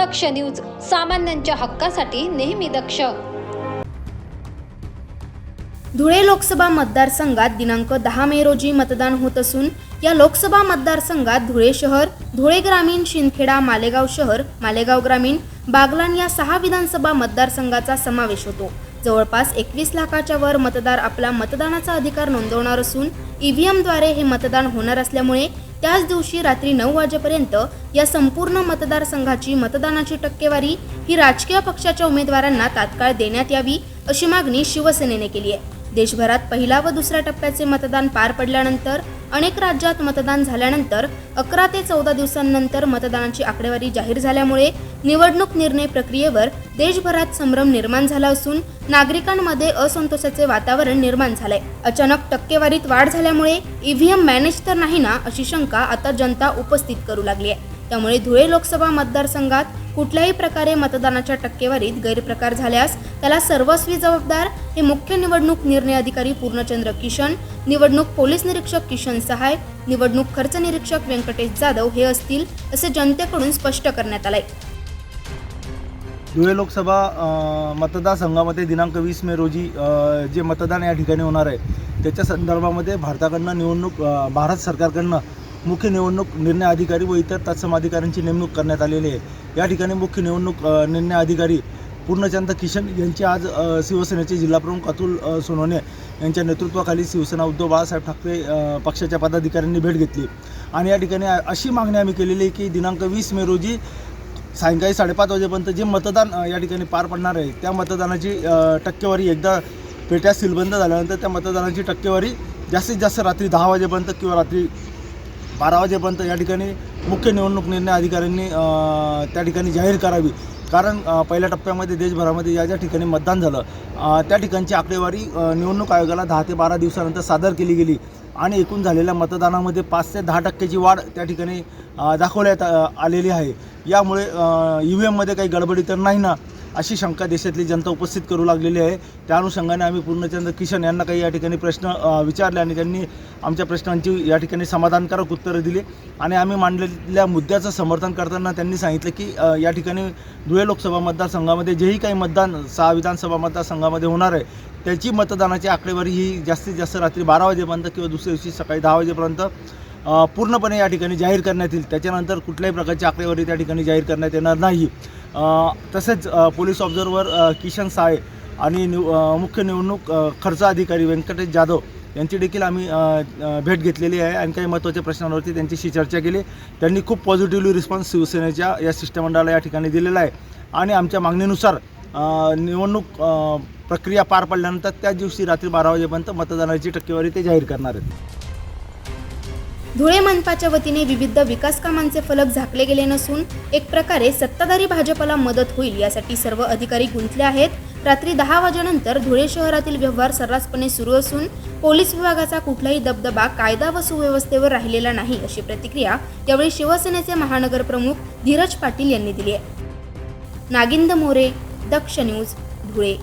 दक्ष news सामान्यांच्या हक्कासाठी नेहमी दक्ष. धुळे लोकसभा मतदारसंघात दिनांक दहा मे रोजी मतदान होत असून या लोकसभा मतदारसंघात धुळे शहर धुळे ग्रामीण शिंदखेडा मालेगाव शहर मालेगाव ग्रामीण बागलान या सहा विधानसभा मतदारसंघाचा समावेश होतो. जवळपास एकवीस लाखाच्या वर मतदार आपला मतदानाचा अधिकार नोंदवणार असून ईव्हीएमद्वारे हे मतदान होणार असल्यामुळे त्याच दिवशी रात्री नऊ वाजेपर्यंत या संपूर्ण मतदारसंघाची मतदानाची टक्केवारी ही राजकीय पक्षाच्या उमेदवारांना तात्काळ देण्यात यावी अशी मागणी शिवसेनेने केली आहे. देशभरात पहिला व दुसऱ्या टप्प्याचे मतदान पार पडल्यानंतर अनेक राज्यात मतदान झाल्यानंतर अकरा ते चौदा दिवसांनंतर मतदानाची आकडेवारी जाहीर झाल्यामुळे निवडणूक निर्णय प्रक्रियेवर देशभरात संभ्रम निर्माण झाला असून नागरिकांमध्ये असंतोषाचे वातावरण निर्माण झालंय. अचानक टक्केवारीत वाढ झाल्यामुळे ईव्हीएम मॅनेज तर नाही ना अशी शंका आता जनता उपस्थित करू लागली आहे. त्यामुळे धुळे लोकसभा मतदारसंघात कुठल्याही प्रकारे मतदानाच्या टक्केवारीत गैरप्रकार झाल्यास त्याला सर्वस्वी जबाबदार हे मुख्य निवडणूक निर्णय अधिकारी पूर्णचंद्र किशन निवडणूक पोलीस निरीक्षक किशन सहाय निवडणूक खर्च निरीक्षक व्यंकटेश जाधव हे असतील असे जनतेकडून स्पष्ट करण्यात आलंय. धुळे लोकसभा मतदारसंघामध्ये दिनांक वीस मे रोजी जे मतदान या ठिकाणी होणार आहे त्याच्या संदर्भामध्ये भारताकडनं निवडणूक भारत सरकारकडनं मुख्य निवडणूक निर्णय अधिकारी व इतर तत्सम अधिकाऱ्यांची नेमणूक करण्यात आलेली आहे. या ठिकाणी मुख्य निवडणूक निर्णय अधिकारी पूर्णचंद किशन यांची आज शिवसेनेचे जिल्हाप्रमुख अतुल सोनवणे यांच्या नेतृत्वाखाली शिवसेना उद्धव बाळासाहेब ठाकरे पक्षाच्या पदाधिकाऱ्यांनी भेट घेतली. आणि या ठिकाणी अशी मागणी आम्ही केलेली आहे की दिनांक वीस मे रोजी सायंकाळी साडेपाच वाजेपर्यंत जे मतदान या ठिकाणी पार पडणार आहे त्या मतदानाची टक्केवारी एकदा पेट्या सीलबंद झाल्यानंतर त्या मतदानाची टक्केवारी जास्तीत जास्त रात्री दहा वाजेपर्यंत किंवा रात्री बारा वाजेपर्यंत या ठिकाणी मुख्य निवडणूक निर्णय अधिकाऱ्यांनी त्या ठिकाणी जाहीर करावी. कारण पहिल्या टप्प्यामध्ये देशभरामध्ये ज्या ज्या ठिकाणी मतदान झालं त्या ठिकाणची आकडेवारी निवडणूक आयोगाला दहा ते बारा दिवसानंतर सादर केली गेली. आणि एकूण झालेल्या मतदानामध्ये पाच ते दहा टक्क्याची वाढ त्या ठिकाणी दाखवण्यात आलेली आहे. यामुळे ई व्ही एममध्ये काही गडबडी तर नाही ना? अशी शंका देशातली जनता उपस्थित करू लागलेली आहे. त्या अनुषंगाने आम्ही पूर्णचंद्र किशन यांना काही या ठिकाणी प्रश्न विचारले आणि त्यांनी आमच्या प्रश्नांची या ठिकाणी समाधानकारक उत्तरं दिली. आणि आम्ही मांडलेल्या मुद्द्याचं समर्थन करताना त्यांनी सांगितलं की या ठिकाणी धुळे लोकसभा मतदारसंघामध्ये जेही काही मतदान सहा विधानसभा मतदारसंघामध्ये होणार आहे त्याची मतदानाची आकडेवारी ही जास्तीत जास्त रात्री बारा वाजेपर्यंत किंवा दुसऱ्या दिवशी सकाळी दहा वाजेपर्यंत पूर्णपणे या ठिकाणी जाहीर करण्यात येईल. त्याच्यानंतर कुठल्याही प्रकारची आकडेवारी त्या ठिकाणी जाहीर करण्यात येणार नाही. तसेच पोलीस ऑब्झर्वर किशन साळे आणि निव मुख्य निवडणूक खर्च अधिकारी व्यंकटेश जाधव यांची देखील आम्ही भेट घेतलेली आहे आणि काही महत्त्वाच्या प्रश्नांवरती त्यांच्याशी चर्चा केली. त्यांनी खूप पॉझिटिव्हली रिस्पॉन्स शिवसेनेच्या या शिष्टमंडळाला या ठिकाणी दिलेला आहे. आणि आमच्या मागणीनुसार निवडणूक प्रक्रिया पार पडल्यानंतर त्याच दिवशी रात्री बारा वाजेपर्यंत मतदानाची टक्केवारी ते जाहीर करणार आहेत. धुळे मनपाच्या वतीने विविध विकास कामांचे फलक झाकले गेले नसून एक प्रकारे सत्ताधारी भाजपला मदत होईल यासाठी सर्व अधिकारी गुंतले आहेत. रात्री दहा वाजेनंतर धुळे शहरातील व्यवहार सर्रासपणे सुरू असून पोलीस विभागाचा कुठलाही दबदबा कायदा व सुव्यवस्थेवर राहिलेला नाही अशी प्रतिक्रिया यावेळी शिवसेनेचे महानगर प्रमुख धीरज पाटील यांनी दिली आहे. नागिंद मोरे दक्ष न्यूज धुळे.